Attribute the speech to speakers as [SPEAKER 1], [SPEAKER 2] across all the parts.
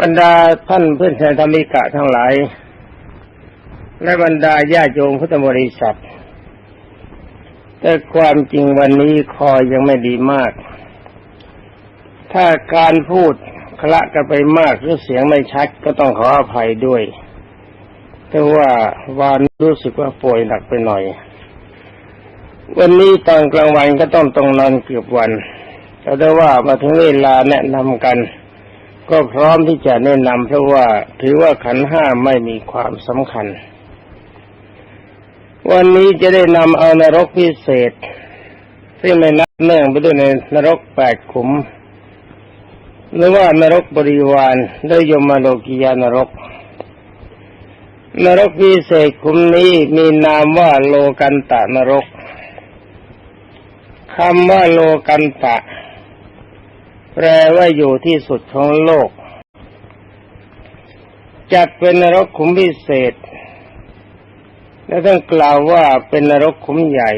[SPEAKER 1] บรรดาท่านเพื่อนชายธรรมิกะทั้งหลาย และบรรดาญาโยมพุทธบริษัท แต่ความจริงวันนี้คอยยังไม่ดีมาก ถ้าการพูดคละกันไปมากหรือเสียงไม่ชัดก็ต้องขออภัยด้วย แต่ว่าวานรู้สึกว่าป่วยหนักไปหน่อย วันนี้ตอนกลางวันก็ต้องต้องนอนเกือบวัน แต่ได้ว่ามาถึงเวลาแนะนำกัน ก็พร้อมที่จะแนะนำเพราะว่าถือว่าขันห้าไม่มีความสำคัญ วันนี้จะได้นำเอานรกพิเศษ ซึ่งไม่นับเนื่องไปด้วยในนรกแปดขุม หรือว่านรกบริวารได้ยมโลกิยานรก นรกพิเศษขุมนี้มีนามว่าโลกันตะนรกคำว่าโลกันตะ แปลว่าอยู่ที่สุดของโลก จัดเป็นนรกขุมพิเศษ และต้องกล่าวว่าเป็นนรกขุมใหญ่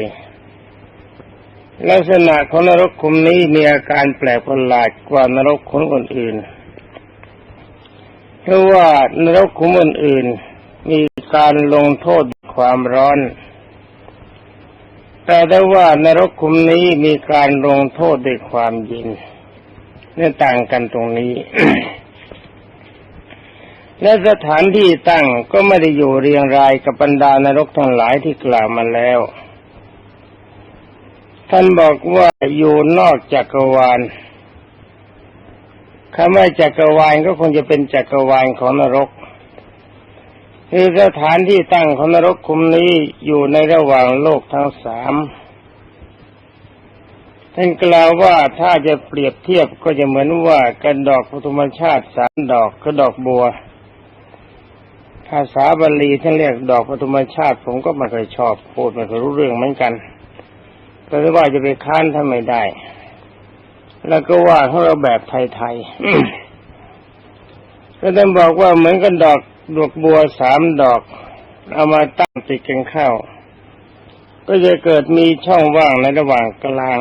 [SPEAKER 1] ลักษณะของนรกขุมนี้มีอาการแปลกประหลาดกว่านรกขุมอื่นเพราะว่านรกขุมอื่นมีการลงโทษความร้อน แต่ได้ว่านรกขุมนี้มีการลงโทษด้วยความเย็น เนี่ยต่างกันตรงนี้ และสถานที่ตั้งก็ไม่ได้อยู่เรียงรายกับบรรดานรกทั้งหลายที่กล่าวมาแล้ว ท่านบอกว่าอยู่นอกจักรวาลคำว่าจักรวาลก็คงจะเป็นจักรวาลของนรกคือสถานที่ตั้งของนรกคุมนี้อยู่ในระหว่างโลกทั้งสาม ท่านกล่าวว่าถ้าจะเปรียบเทียบก็จะเหมือนว่ากันดอกปฐุมชาติสามดอกก็ดอกบัว ภาษาบาลีท่านเรียกดอกปฐุมชาติ ผมก็ไม่เคยชอบพูดไม่เคยรู้เรื่องเหมือนกันแต่ว่าจะไปค้านท่านไม่ได้ แล้วก็ว่าของเราแบบไทยๆก็ท่านบอกว่าเหมือนกันดอกดอกบัวสามดอก เอามาตั้งติดกันเข้า ก็จะเกิดมีช่องว่างในระหว่างกลาง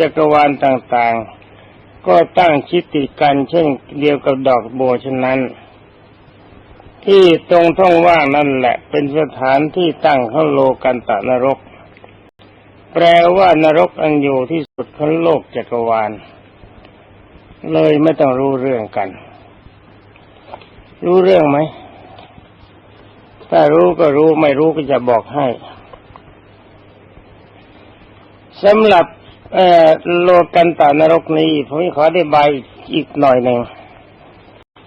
[SPEAKER 1] จักรวาลต่างๆ ก็ตั้งชิดติดกันเช่นเดียวกับดอกบัวฉะนั้น ที่ตรงท่องว่างนั่นแหละ เป็นสถานที่ตั้งของโลกันตะนรก แปลว่านรกอันอยู่ที่สุดของโลกจักรวาล เลยไม่ต้องรู้เรื่องกัน รู้เรื่องไหมถ้ารู้ก็รู้ไม่รู้ก็จะบอกให้สำหรับ โลกันตานรกนี้ผมขอได้ใบอีกหน่อยหนึ่ง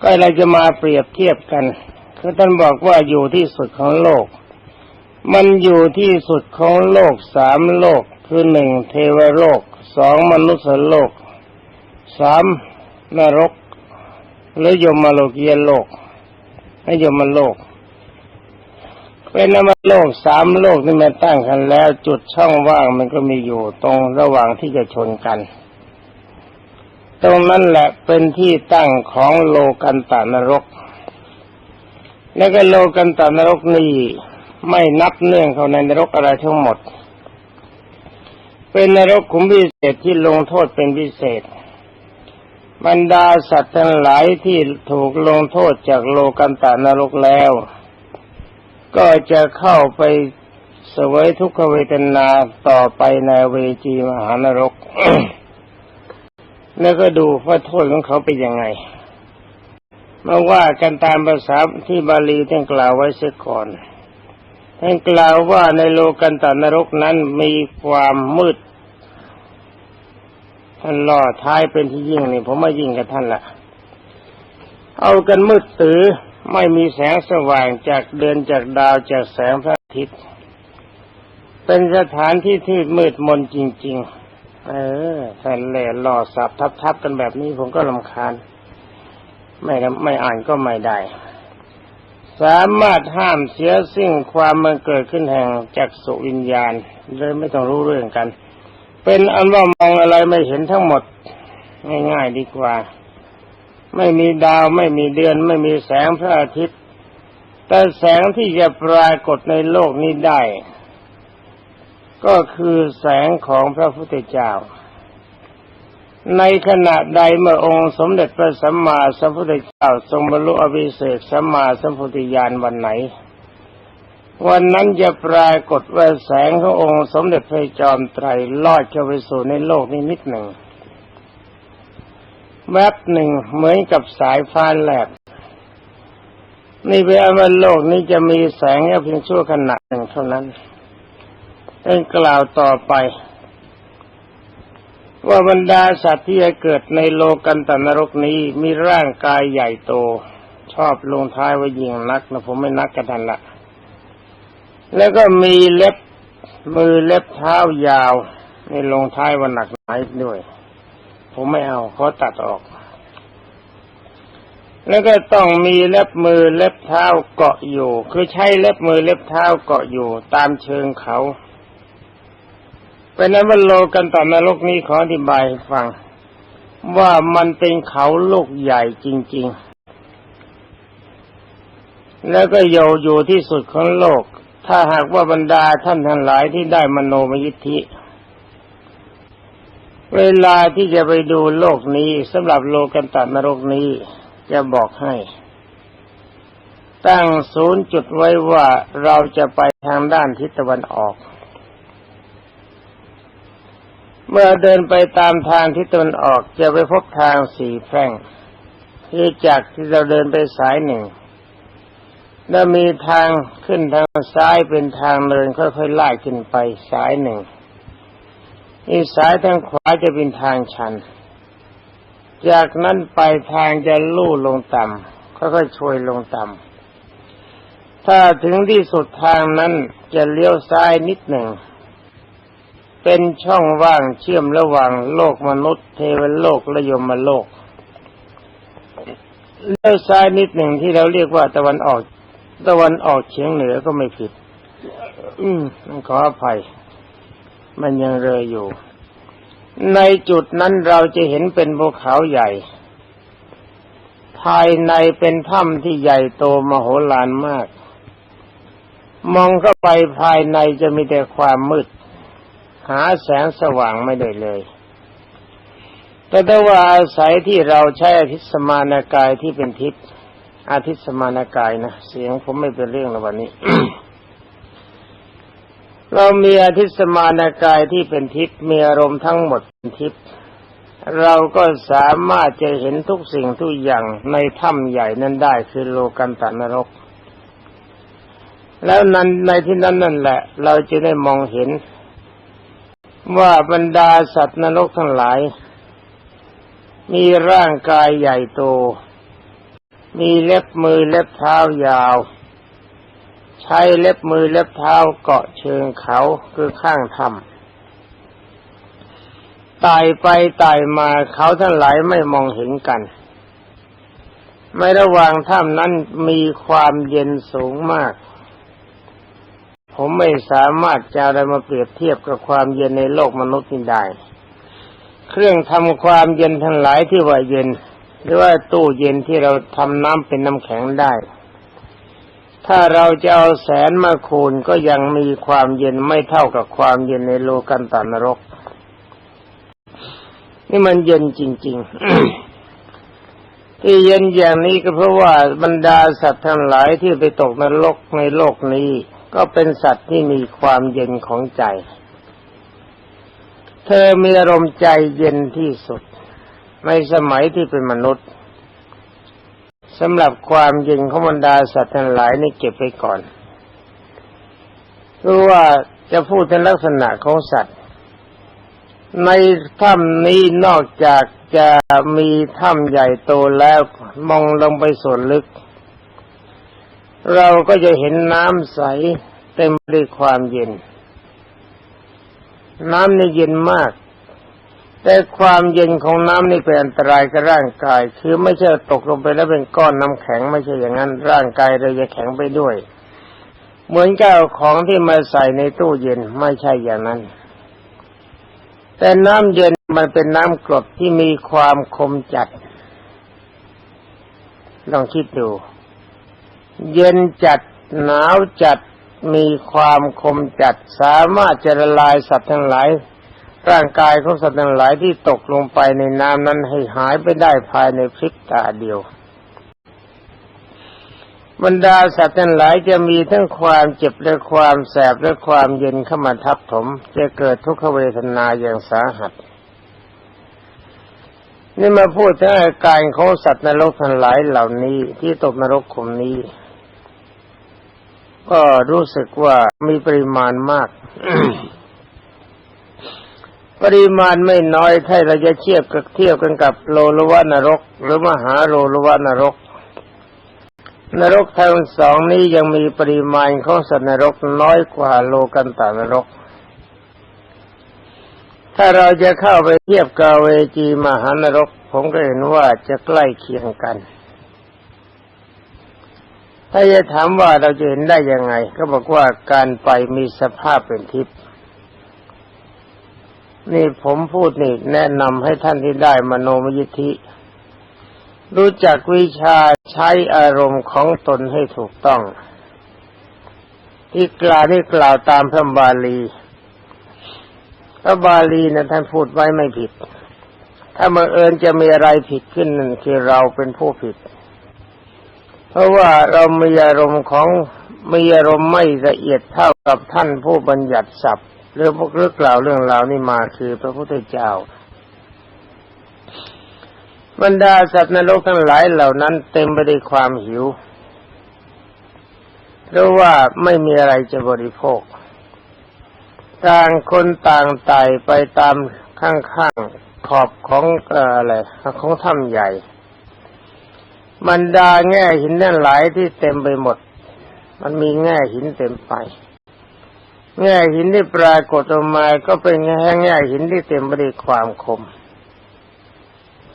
[SPEAKER 1] ก็เราจะมาเปรียบเทียบกัน คือท่านบอกว่าอยู่ที่สุดของโลก มันอยู่ที่สุดของโลกสามโลกคือหนึ่งเทวโลกสองมนุษย์โลกสามนรกหรือยมโลกียโลกให้ยมโลก เป็นนมโลกสามโลกนี่มันตั้งกันแล้ว จุดช่องว่างมันก็มีอยู่ตรงระหว่างที่จะชนกัน ตรงนั้นแหละเป็นที่ตั้งของโลกันตานรก แล้วก็โลกันตานรกนี่ไม่นับเนื่องเขาในนรกอะไรทั้งหมด เป็นนรกขุมพิเศษที่ลงโทษเป็นพิเศษ บรรดาสัตว์ทั้งหลายที่ถูกลงโทษจากโลกันตานรกแล้ว ก็จะเข้าไปเสวยทุกขเวทนาต่อไปในเวจีมหานรก แล้วก็ดูว่าโทษของเขาเป็นยังไงมาว่ากันตามภาษาที่บาลีท่านกล่าวไว้เสียก่อนท่านกล่าวว่าในโลกันตานรกนั้นมีความมืดท่านล่อท้ายเป็นที่ยิ่งนี่ผมไม่ยิ่งกับท่านละเอากันมืดตื้อ ไม่มีแสงสว่างจากเดือนจากดาวจากแสงพระอาทิตย์ เป็นสถานที่ที่มืดมนจริง ๆ เออท่านเล่หล่อสับทับๆกันแบบนี้ผมก็ลำคาญ ไม่ไม่อ่านก็ไม่ได้ สามารถห้ามเสียสิ่งความมันเกิดขึ้นแห่งจักสุวิญญาณเลยไม่ต้องรู้เรื่องกัน เป็นอันว่ามองอะไรไม่เห็นทั้งหมด ง่ายๆดีกว่า ไม่มีดาวไม่มีเดือน ไม่มีแสงพระอาทิตย์ แต่แสงที่จะปรากฏในโลกนี้ได้ ก็คือแสงของพระพุทธเจ้า ในขณะใดเมื่อองค์สมเด็จพระสัมมาสัมพุทธเจ้าทรงบรรลุอภิเศกสัมมาสัมพุทธญาณวันไหนวันนั้นจะปรากฏว่าแสงขององค์สมเด็จพระจอมไตรลอดเข้าไปสู่ในโลกนี้นิดหนึ่ง แวบหนึ่งเหมือนกับสายฟ้าแลบนี่เป็นอันว่าโลกนี้จะมีแสงแค่เพียงชั่วขณะหนึ่งเท่านั้นเอ็นกล่าวต่อไป ว่าบรรดาสัตว์ที่จะเกิดในโลกันตนรกนี้มีร่างกายใหญ่โต ชอบลงท้ายว่ายิงนักนะผมไม่นักกันทันละแล้วก็มีเล็บมือเล็บเท้ายาวในลงท้ายว่าหนักหนายด้วย ผมไม่เอาเขาตัดออก แล้วก็ต้องมีเล็บมือเล็บเท้าเกาะอยู่ คือใช้เล็บมือเล็บเท้าเกาะอยู่ ตามเชิงเขาเป็นนั้นว่าโลกันต่อนรกนี้ขออธิบายให้ฟัง ว่ามันเป็นเขาลูกใหญ่จริง ๆ แล้วก็โยอยู่ที่สุดของโลก ถ้าหากว่าบรรดาท่านทั้งหลายที่ได้มโนมยิทธิ เวลาที่จะไปดูโลกนี้สำหรับโลกันตนรกนี้จะบอกให้ ตั้งศูนย์จุดไว้ว่าเราจะไปทางด้านทิศตะวันออก เมื่อเดินไปตามทางทิศตะวันออกจะไปพบทางสี่แพร่งที่จากที่เราเดินไปสายหนึ่งแล้วมีทางขึ้นทางซ้ายเป็นทางเดินค่อยๆไล่ขึ้นไปสายหนึ่ง อีสายทางขวาจะเป็นทางชัน จากนั้นไปทางจะลู่ลงต่ำค่อยๆช่วยลงต่ำถ้าถึงที่สุดทางนั้นจะเลี้ยวซ้ายนิดหนึ่ง เป็นช่องว่างเชื่อมระหว่างโลกมนุษย์ เทวโลกและยมโลกเลี้ยวซ้ายนิดหนึ่งที่เราเรียกว่าตะวันออก ตะวันออกเฉียงเหนือก็ไม่ผิด อืมขออภัย มันยังเรยอยู่ ในจุดนั้นเราจะเห็นเป็นภูเขาใหญ่ ภายในเป็นถ้ำที่ใหญ่โตมโหฬารมาก มองเข้าไปภายในจะมีแต่ความมืด หาแสงสว่างไม่ได้เลยแต่ถ้าว่าอาศัยที่เราใช้อาทิตสมานากายที่เป็นทิศอาทิตสมานากายนะ เสียงผมไม่เป็นเรื่องในวันนี้ เรามีอาทิตสมานกายที่เป็นทิพย์มีอารมณ์ทั้งหมดเป็นทิพย์เราก็สามารถจะเห็นทุกสิ่งทุกอย่างในถ้ำใหญ่นั้นได้คือโลกันตนรก แล้วนั้นในที่นั้นนั่นแหละ เราจะได้มองเห็น ว่าบรรดาสัตว์นรกทั้งหลาย มีร่างกายใหญ่โต มีเล็บมือเล็บเท้ายาว ใช้เล็บมือเล็บเท้าเกาะเชิงเขาคือข้างถ้ำไต่ไปไต่มาเขาทั้งหลายไม่มองเห็นกัน ไม่ระหว่างถ้ำนั้นมีความเย็นสูงมาก ผมไม่สามารถจะอะไรมาเปรียบเทียบกับความเย็นในโลกมนุษย์นี้ได้ เครื่องทำความเย็นทั้งหลายที่ว่าเย็น หรือว่าตู้เย็นที่เราทำน้ำเป็นน้ำแข็งได้ ถ้าเราจะเอาแสนมาคูณก็ยังมีความเย็นไม่เท่ากับความเย็นในโลกันตานรก นี่มันเย็นจริง ๆ ที่เย็นอย่างนี้ก็เพราะว่าบรรดาสัตว์ทั้งหลายที่ไปตกนรกในโลกนี้ ก็เป็นสัตว์ที่มีความเย็นของใจ เธอมีอารมณ์ใจเย็นที่สุด ในสมัยที่เป็นมนุษย์ สำหรับความเย็นของบรรดาสัตว์ทั้งหลายนี่เก็บไปก่อนคือว่าจะพูดในลักษณะของสัตว์ ในถ้ำนี้นอกจากจะมีถ้ำใหญ่โตแล้วมองลงไปส่วนลึก เราก็จะเห็นน้ำใสเต็มไปด้วยความเย็น น้ำนี่เย็นมาก แต่ความเย็นของน้ำนี่เป็นอันตรายกับร่างกาย คือไม่ใช่ตกลงไปแล้วเป็นก้อนน้ำแข็งไม่ใช่อย่างนั้น ร่างกายเราจะแข็งไปด้วย เหมือนกับของที่มาใส่ในตู้เย็นไม่ใช่อย่างนั้น แต่น้ำเย็นมันเป็นน้ำกรดที่มีความคมจัด ลองคิดดู เย็นจัดหนาวจัดมีความคมจัดสามารถจะละลายสัตว์ทั้งหลาย ร่างกายของสัตว์ทั้งหลายที่ตกลงไปในน้ำนั้นให้หายไปได้ภายในพริบตาเดียว บรรดาสัตว์ทั้งหลายจะมีทั้งความเจ็บและความแสบและความเย็นเข้ามาทับถม จะเกิดทุกขเวทนาอย่างสาหัส นี่มาพูดถึงอาการของสัตว์นรกทั้งหลายเหล่านี้ที่ตกนรกขุมนี้ ก็รู้สึกว่ามีปริมาณมาก ปริมาณไม่น้อยถ้าเราจะเทียบกับเทียบกันกับโลลวานรก หรือมหาโลลวานรก นรกทั้งสองนี้ยังมีปริมาณของสัตว์นรกน้อยกว่าโลกันตานรก ถ้าเราจะเข้าไปเทียบกับเวจีมหานรก ผมก็เห็นว่าจะใกล้เคียงกัน ถ้าจะถามว่าเราจะเห็นได้ยังไง ก็บอกว่าการไปมีสภาพเป็นทิพย์ นี่ผมพูดนี่แนะนำให้ท่านที่ได้มโนมยิทธิ รู้จักวิชาใช้อารมณ์ของตนให้ถูกต้อง ที่กล่าวที่กล่าวตามพระบาลีพระบาลีนะท่านพูดไว้ไม่ผิด ถ้าเมื่อเอิญจะมีอะไรผิดขึ้นนั่นคือเราเป็นผู้ผิด เพราะว่าเรามีอารมณ์ของมีอารมณ์ไม่ละเอียดเท่ากับท่านผู้บัญญัติศัพท์ เรื่องพวกเรื่องกล่าวเรื่องราวนี่มาคือพระพุทธเจ้า บรรดาสัตว์นรกทั้งหลายเหล่านั้นเต็มไปด้วยความหิวเพราะว่าไม่มีอะไรจะบริโภค ต่างคนต่างไต่ไปตามข้างๆขอบของเอ่ออะไรของถ้ำใหญ่บรรดาแง่หินนั่นหลายที่เต็มไปหมด มันมีแง่หินเต็มไป แง่หินที่ปรากฏออกมาก็เป็นแง่แง่หินที่เต็มไปด้วยความคม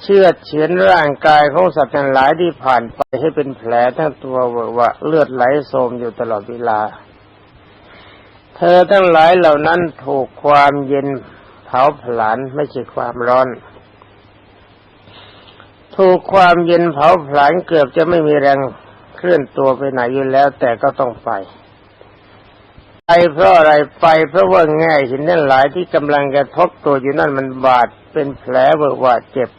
[SPEAKER 1] เชื่อเฉือนร่างกายของสัตว์ทั้งหลายที่ผ่านไปให้เป็นแผลทั้งตัวเวอะวะเลือดไหลโสมอยู่ตลอดเวลา เธอทั้งหลายเหล่านั้นถูกความเย็นเผาผลาญไม่ใช่ความร้อน ถูกความเย็นเผาผลาญเกือบจะไม่มีแรงเคลื่อนตัวไปไหนอยู่แล้ว แต่ก็ต้องไป เพราะอะไรไปเพราะว่าแง่หินนั่นหลายที่กำลังกระทบตัวอยู่นั่นมันบาดเป็นแผลเบิกว่าเจ็บ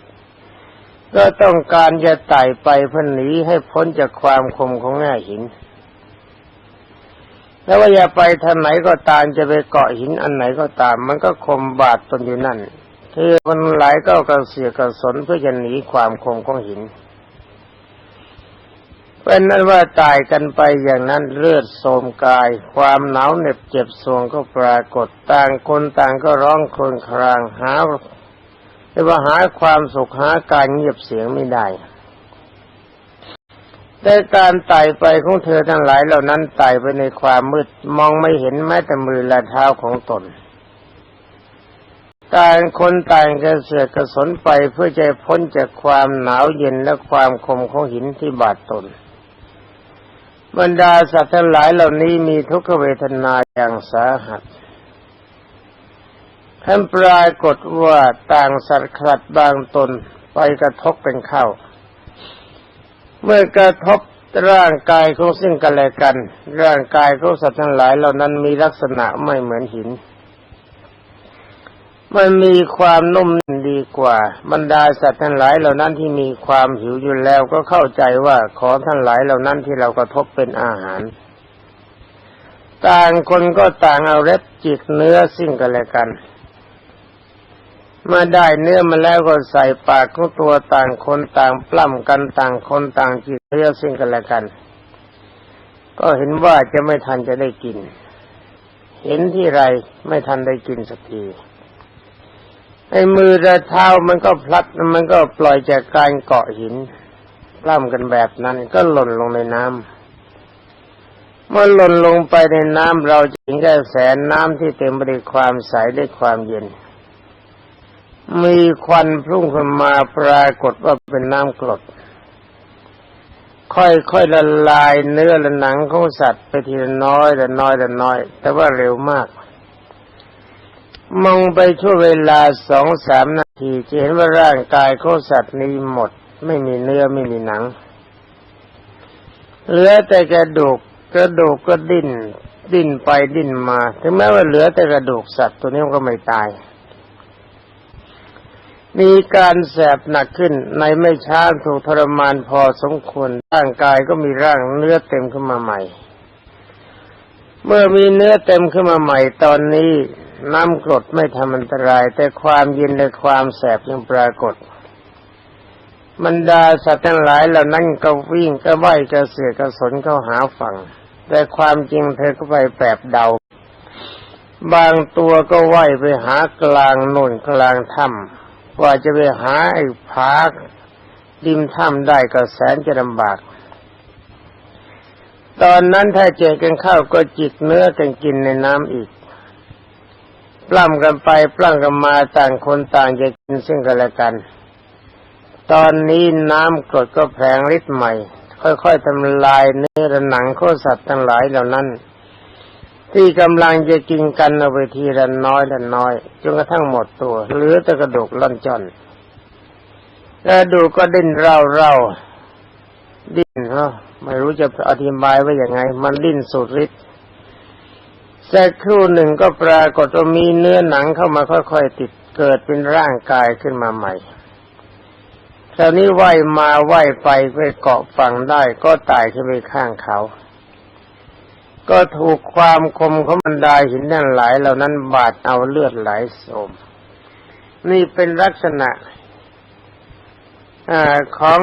[SPEAKER 1] ก็ต้องการจะไต่ไปเพื่อหนีให้พ้นจากความคมของแง่หิน แล้วว่าอย่าไปทางไหนก็ตามจะไปเกาะหินอันไหนก็ตาม มันก็คมบาดตนอยู่นั่นคือมันหลายก็กระเสียกระสนเพื่อจะหนีความคมของหิน เป็นนั้นว่าตายกันไปอย่างนั้นเลือดโสมกาย ความหนาวเหน็บเจ็บสวงก็ปรากฏต่างคนต่างก็ร้องครวญครางหาแต่ว่าหาความสุขหาการเงียบเสียงไม่ได้แต่การไต่ไปของเธอทั้งหลายเหล่านั้นไต่ไปในความมืดมองไม่เห็นแม้แต่มือและเท้าของตนต่างคนต่างกระเสือกกระสนไปเพื่อจะพ้นจากความหนาวเย็นและความคมของหินที่บาดตน บรรดาสัตว์ทั้งหลายเหล่านี้มีทุกขเวทนาอย่างสาหัสท่านปรากฏว่าต่างสัตว์ขัดบางตนไปกระทบเป็นเข้า เมื่อกระทบร่างกายของซึ่งกันและกัน ร่างกายของสัตว์ทั้งหลายเหล่านั้นมีลักษณะไม่เหมือนหิน มันมีความนุ่มดีกว่า บรรดาสัตว์ทั้งหลายเหล่านั้นที่มีความหิวอยู่แล้วก็เข้าใจว่าของทั้งหลายเหล่านั้นที่เรากระทบเป็นอาหาร ต่างคนก็ต่างเอาเล็บจิกเนื้อซึ่งกันและกัน เมื่อได้เนื้อมาแล้วก็ใส่ปากของตัวต่างคนต่างปล้ำกันต่างคนต่างจิกเนื้อซึ่งกันและกัน ก็เห็นว่าจะไม่ทันจะได้กิน เห็นที่ไรไม่ทันได้กินสักที ไอ้มือและเท้ามันก็พลัดมันก็ปล่อยจากการเกาะหินปล้ำกันแบบนั้นก็หล่นลงในน้ำเมื่อหล่นลงไปในน้ำเราจะเห็นกระแสน้ำที่เต็มไปด้วยความใสด้วยความเย็น มีควันพุ่งขึ้นมาปรากฏว่าเป็นน้ำกรดค่อยๆละลายเนื้อและหนังของสัตว์ไปทีละน้อยละน้อยละน้อย แต่ว่าเร็วมาก มองไปช่วเวลาสองสามนาทีจะเห็นว่าร่างกายของสัตว์นี้หมด ไม่มีเนื้อไม่มีหนัง เหลือแต่กระดูกกระดูกก็ดิ้น ดิ้นไปดิ้นมา ถึงแม้ว่าเหลือแต่กระดูกสัตว์ตัวนี้ก็ไม่ตาย มีการแสบหนักขึ้นในไม่ช้าถูกทรมานพอสมควรร่างกายก็มีร่างเนื้อเต็มขึ้นมาใหม่ เมื่อมีเนื้อเต็มขึ้นมาใหม่ตอนนี้ น้ำกรดไม่ทำอันตราย แต่ความเย็นและความแสบยังปรากฏบรรดาสัตว์ทั้งหลายเหล่านั้นก็วิ่งก็ว่ายก็เสือกระสนเข้าหาฝั่ง แต่ความจริงเธอก็ไปแปบเดา บางตัวก็ว่ายไปหากลางโน่นกลางถ้ำกว่าจะไปหาไอ้ผาดิมถ้ำได้ก็แสนจะลำบาก ตอนนั้นถ้าเจอกันเข้าก็จิกเนื้อกันกินในน้ำอีก ปล้ำกันไปปล้ำกันมาต่างคนต่างจะกินซึ่งกันและกัน ตอนนี้น้ำกรดก็แผงฤทธิ์ใหม่ ค่อยๆทำลายเนื้อและหนังโคสัตว์ทั้งหลายเหล่านั้น ที่กำลังจะกินกันเอาไปทีละน้อยละน้อยจนกระทั่งหมดตัวเหลือแต่กระดูกล่อนจอนกระดูกก็ดิ้นเร่าเร่าๆดิ้นเนาะไม่รู้จะอธิบายว่าอย่างไง มันดิ้นสุดฤทธิ์ สักครู่หนึ่งก็ปรากฏว่ามีเนื้อหนังเข้ามาค่อยๆติดเกิดเป็นร่างกายขึ้นมาใหม่คราวนี้ว่ายมาว่ายไปไปเกาะฝั่งได้ก็ตายขึ้นไปข้างเขา ก็ถูกความคมของบรรดาหินนั่นหลายเหล่านั้นบาดเอาเลือดไหลโสม นี่เป็นลักษณะอของ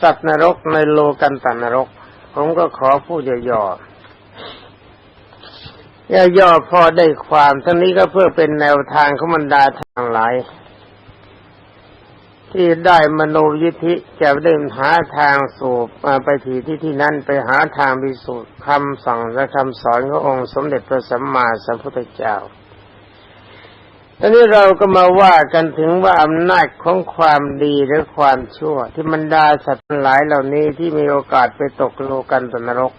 [SPEAKER 1] สัตว์นรกในโลกันตนรก ผมก็ขอพูดย่อๆ ย่อๆพอได้ความทั้งนี้ก็เพื่อเป็นแนวทางของบรรดาทางหลาย ที่ได้มโนยิธิจะได้หาทางสู่ไปถีที่ที่นั้นไปหาทางพิสูจน์คำสั่งและคำสอนขององค์สมเด็จพระสัมมาสัมพุทธเจ้าทีนี้เราก็มาว่ากันถึงว่าอำนาจของความดีหรือความชั่ว ที่บรรดาสัตว์หลายเหล่านี้ที่มีโอกาสไปตกโลกันตนรก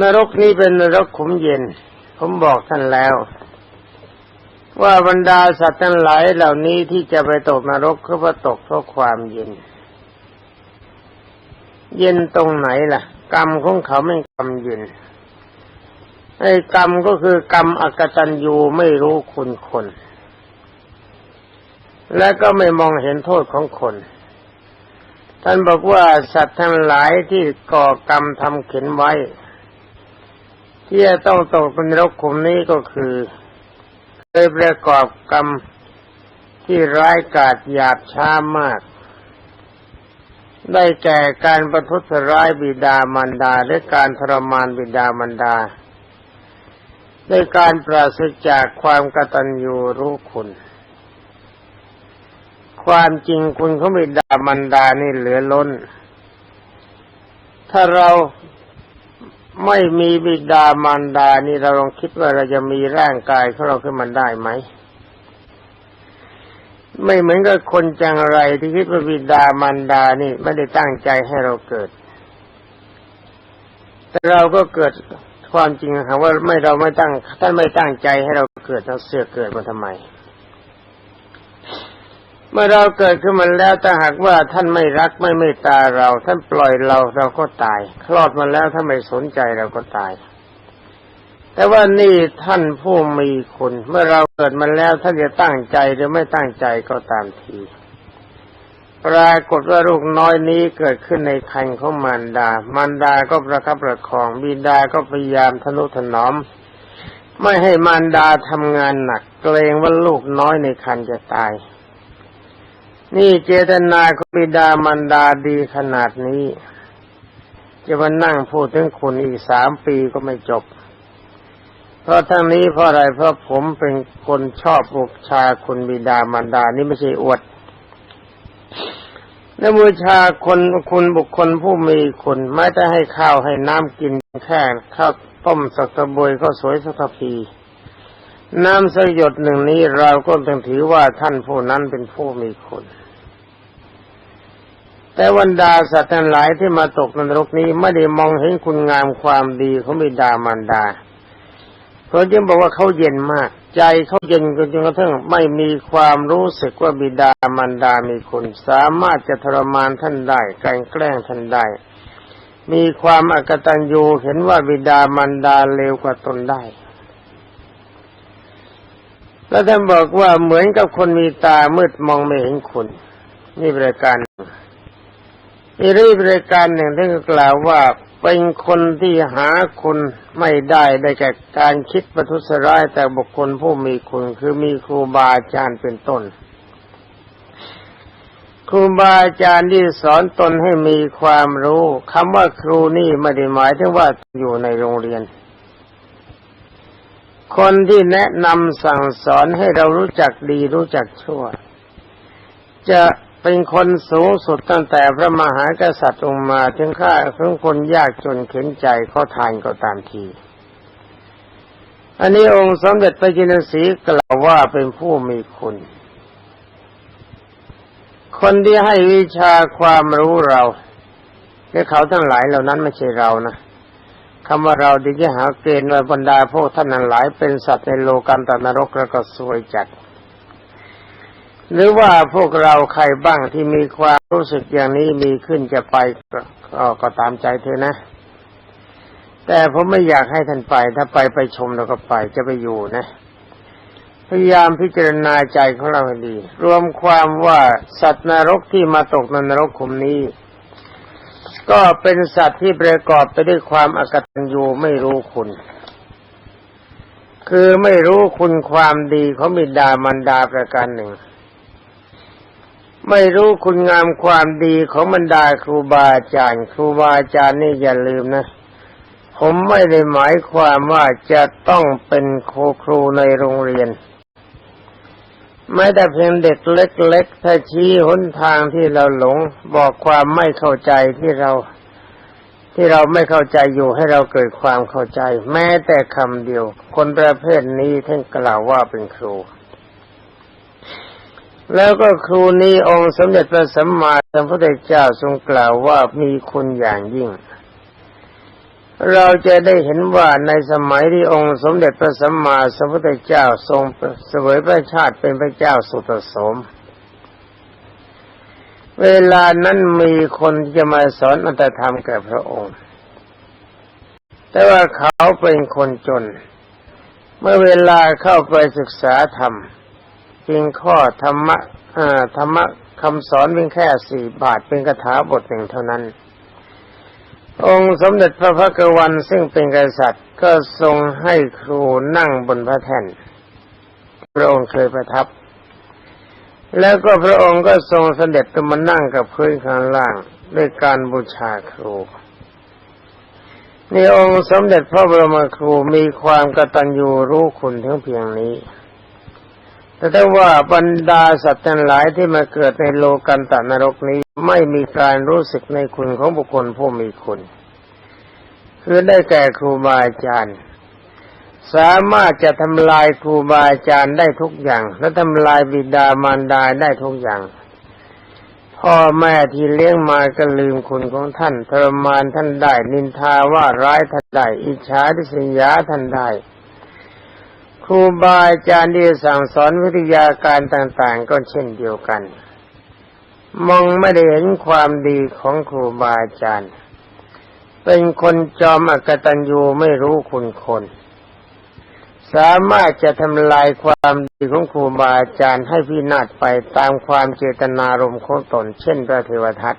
[SPEAKER 1] นรกนี้เป็นนรกขุมเย็น ผมบอกท่านแล้ว ว่าบรรดาสัตว์ทั้งหลายเหล่านี้ที่จะไปตกนรกก็เพราะตกเพราะความเย็น เย็นตรงไหนล่ะ กรรมของเขาไม่กรรมเย็นไอ้กรรมก็คือกรรมอกตัญญูไม่รู้คุณคน และก็ไม่มองเห็นโทษของคน ท่านบอกว่าสัตว์ทั้งหลายที่ก่อกรรมทำเข็นไว้ ที่จะต้องตกเป็นรกขุมนี้ก็คือเคยประกอบกรรมที่ร้ายกาจหยาบช้ามาก ได้แก่การประทุษร้ายบิดามารดาและการทรมานบิดามารดาในการปราศจากความกตัญญูรู้คุณ ความจริงคุณเขาบิดามันดานี่เหลือล้น ถ้าเรา ไม่มีบิดามารดานี่เราลองคิดว่าเราจะมีร่างกายของเราขึ้นมาได้ไหม ไม่เหมือนกับคนจังไรที่คิดว่าบิดามารดานี่ไม่ได้ตั้งใจให้เราเกิด แต่เราก็เกิดความจริงค่ะว่าไม่เราไม่ตั้งท่านไม่ตั้งใจให้เราเกิดเราเสือเกิดมาทำไม เมื่อเราเกิดขึ้นมาแล้วถ้าหากว่าท่านไม่รักไม่เมตตาเรา ท่านปล่อยเราเราก็ตาย คลอดมาแล้วถ้าไม่สนใจเราก็ตาย แต่ว่านี่ท่านผู้มีคุณ เมื่อเราเกิดมาแล้วท่านจะตั้งใจหรือไม่ตั้งใจก็ตามที ปรากฏว่าลูกน้อยนี้เกิดขึ้นในคันของมารดา มารดาก็ประคับประคอง บิดาก็พยายามทนุถนอม ไม่ให้มารดาทำงานหนัก เกรงว่าลูกน้อยในคันจะตาย นี่เจตนาของบิดามารดาดีขนาดนี้ จะมานั่งพูดถึงคุณอีกสามปีก็ไม่จบ เพราะทั้งนี้เพราะอะไรเพราะผมเป็นคนชอบบูชาคุณบิดามารดานี่ไม่ใช่อวดและบูชาคนคุณบุคคลผู้มีคุณไม่ได้ให้ข้าวให้น้ำกินแค่ข้าวต้มสักกระบวยก็สวยสักพีน้ำสยดหนึ่งนี้เราก็ต้องถือว่าท่านผู้นั้นเป็นผู้มีคุณ แต่วันดาสัตว์ทั้งหลายที่มาตกนรกนี้ไม่ได้มองเห็นคุณงามความดีของบิดามารดาเพราะจึงบอกว่าเขาเย็นมาก ใจเขาเย็นจนกระทั่งไม่มีความรู้สึกว่าบิดามารดามีคุณ สามารถจะทรมานท่านได้การแกล้งท่านได้ มีความอกตัญญูเห็นว่าบิดามารดาเลวกว่าตนได้แล้วท่านบอกว่าเหมือนกับคนมีตามืดมองไม่เห็นคุณ นี่บริการ อีกบริการหนึ่งท่านก็กล่าวว่าเป็นคนที่หาคุณไม่ได้ได้แก่การคิดประทุษร้ายแต่บุคคลผู้มีคุณคือมีครูบาอาจารย์เป็นต้น ครูบาอาจารย์ที่สอนตนให้มีความรู้คำว่าครูนี่ไม่ได้หมายถึงว่าอยู่ในโรงเรียน คนที่แนะนำสั่งสอนให้เรารู้จักดีรู้จักชั่ว จะ เป็นคนสูงสุดตั้งแต่พระมหากษัตริย์องค์มาถึงข้าถึงคนยากจนเข็นใจเขาทานก็ตามที อันนี้องค์สมเด็จพระจินสีกล่าวว่าเป็นผู้มีคุณ คนที่ให้วิชาความรู้เราและเขาทั้งหลายเหล่านั้นไม่ใช่เรานะคำว่าเราดีจะหาเกณฑ์ว่าบรรดาพวกท่านนั้นหลายเป็นสัตว์ในโลกันตนรกแล้วก็สวยจัด หรือว่าพวกเราใครบ้างที่มีความรู้สึกอย่างนี้มีขึ้นจะไปกก็ก็ตามใจเธอนะ แต่ผมไม่อยากให้ท่านไป ถ้าไปไปชมแล้วก็ไปจะไปอยู่นะ พยายามพิจารณาใจของเราให้ดี รวมความว่าสัตว์นรกที่มาตกในนรกขุมนี้ ก็เป็นสัตว์ที่ประกอบไปด้วยความอกตัญญูไม่รู้คุณคือไม่รู้คุณความดีของบิดามารดาประการหนึ่ง ไม่รู้คุณงามความดีของบรรดาครูบาอาจารย์ ครูบาอาจารย์นี่อย่าลืมนะ ผมไม่ได้หมายความว่าจะต้องเป็นครูครูในโรงเรียนแม้แต่เพียงเด็กเล็กๆถ้าชี้หนทางที่เราหลง บอกความไม่เข้าใจที่เรา ที่เราไม่เข้าใจอยู่ให้เราเกิดความเข้าใจ แม้แต่คำเดียว คนประเภทนี้ท่านกล่าวว่าเป็นครู แล้วก็ครูนี้องค์สมเด็จพระสัมมาสัมพุทธเจ้าทรงกล่าวว่ามีคุณอย่างยิ่ง เราจะได้เห็นว่าในสมัยที่องค์สมเด็จพระสัมมาสัมพุทธเจ้าทรงเสวยพระชาติเป็นพระเจ้าสุตโสม เวลานั้นมีคนจะมาสอนอัตธรรมแก่พระองค์ แต่ว่าเขาเป็นคนจน เมื่อเวลาเข้าไปศึกษาธรรมเพียงข้อธรรมะธรรมะคำสอนเพียงแค่สี่บาทเป็นคาถาบทหนึ่งเท่านั้น องค์สมเด็จพระพักวันซึ่งเป็นกษัตริย์ก็ทรงให้ครูนั่งบนพระแท่นพระองค์เคยประทับ แล้วก็พระองค์ก็ทรงเสด็จก็มานั่งกับพื้นข้างล่างด้วยการบูชาครูนี่องค์สมเด็จพระบรมครูมีความกตัญญูรู้คุณทั้งเพียงนี้ แต่ถ้าว่าบรรดาสัตว์ทั้งหลายที่มาเกิดในโลกันตนรกนี้ไม่มีการรู้สึกในคุณของบุคคลผู้มีคุณ คือได้แก่ครูบาอาจารย์ สามารถจะทำลายครูบาอาจารย์ได้ทุกอย่าง และทำลายบิดามารดาได้ทุกอย่าง พ่อแม่ที่เลี้ยงมาก็ลืมคุณของท่านทรมานท่านได้ นินทาว่าร้ายท่านได้อิจฉาทิษยาท่านได้ ครูบาอาจารย์ที่สั่งสอนวิทยาการต่างๆ ก็เช่นเดียวกัน มองไม่ได้เห็นความดีของครูบาอาจารย์ เป็นคนจอมอกตัญญูไม่รู้คุณคน สามารถจะทำลายความดีของครูบาอาจารย์ให้พินาศไปตามความเจตนารมณ์ของตน เช่นพระเทวทัต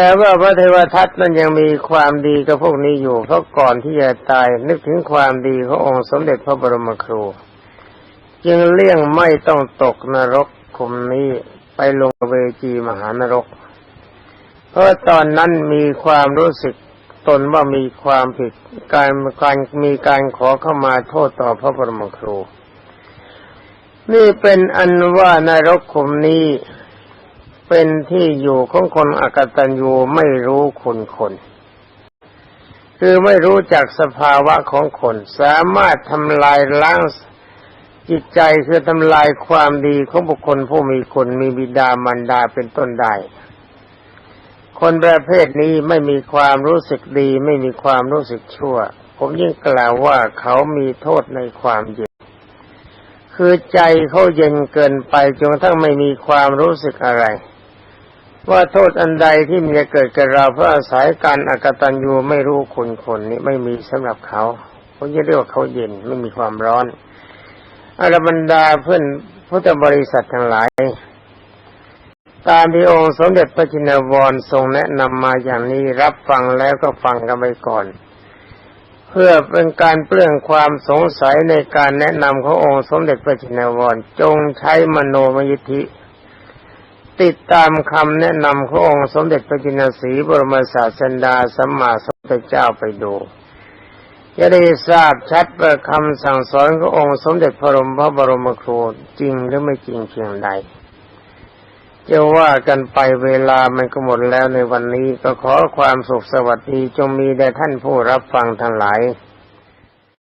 [SPEAKER 1] แต่ว่าพระเทวทัตนั้นยังมีความดีกับพวกนี้อยู่ เพราะก่อนที่จะตายนึกถึงความดีขององค์สมเด็จพระบรมครู จึงเลี่ยงไม่ต้องตกนรกคุมนี้ไปลงเวจีมหานรก เพราะตอนนั้นมีความรู้สึกตนว่ามีความผิดการการมีการขอเข้ามาโทษต่อพระบรมครู นี่เป็นอันว่านรกขุมนี้ เป็นที่อยู่ของคนอกตัญญูไม่รู้คุณคน คือไม่รู้จักสภาวะของคน สามารถทำลายล้างจิตใจคือทำลายความดีของบุคคลผู้มีคนมีบิดามารดาเป็นต้นได้ คนประเภทนี้ไม่มีความรู้สึกดี ไม่มีความรู้สึกชั่ว ผมยิ่งกล่าวว่าเขามีโทษในความเย็น คือใจเขาเย็นเกินไปจนกระทั่งไม่มีความรู้สึกอะไร ว่าโทษอันใดที่มันจะเกิดกับเราเพราะอาศัยการอกตัญญูไม่รู้คุณคนนี้ไม่มีสำหรับเขาผมจะเรียกว่าเขาเย็นไม่มีความร้อนอรบรรดาเพื่อนพุทธบริษัททั้งหลาย ตามที่องค์สมเด็จพระจินวรทรงแนะนำมาอย่างนี้รับฟังแล้วก็ฟังกันไปก่อน เพื่อเป็นการเปลื้องความสงสัยในการแนะนำขององค์สมเด็จพระจินวรจงใช้มโนมยิทธิ ติดตามคำแนะนำขององค์สมเด็จพระจินสีบรมศาสดาสัมมาสัมพุทธเจ้าไปดูจะได้ทราบชัดว่าคำสั่งสอนขององค์สมเด็จพระบรมพระบรมครูจริงหรือไม่จริงเพียงใดจะว่ากันไปเวลามันก็หมดแล้วในวันนี้ก็ขอความสุขสวัสดีจงมีแด่ท่านผู้รับฟังทั้งหลาย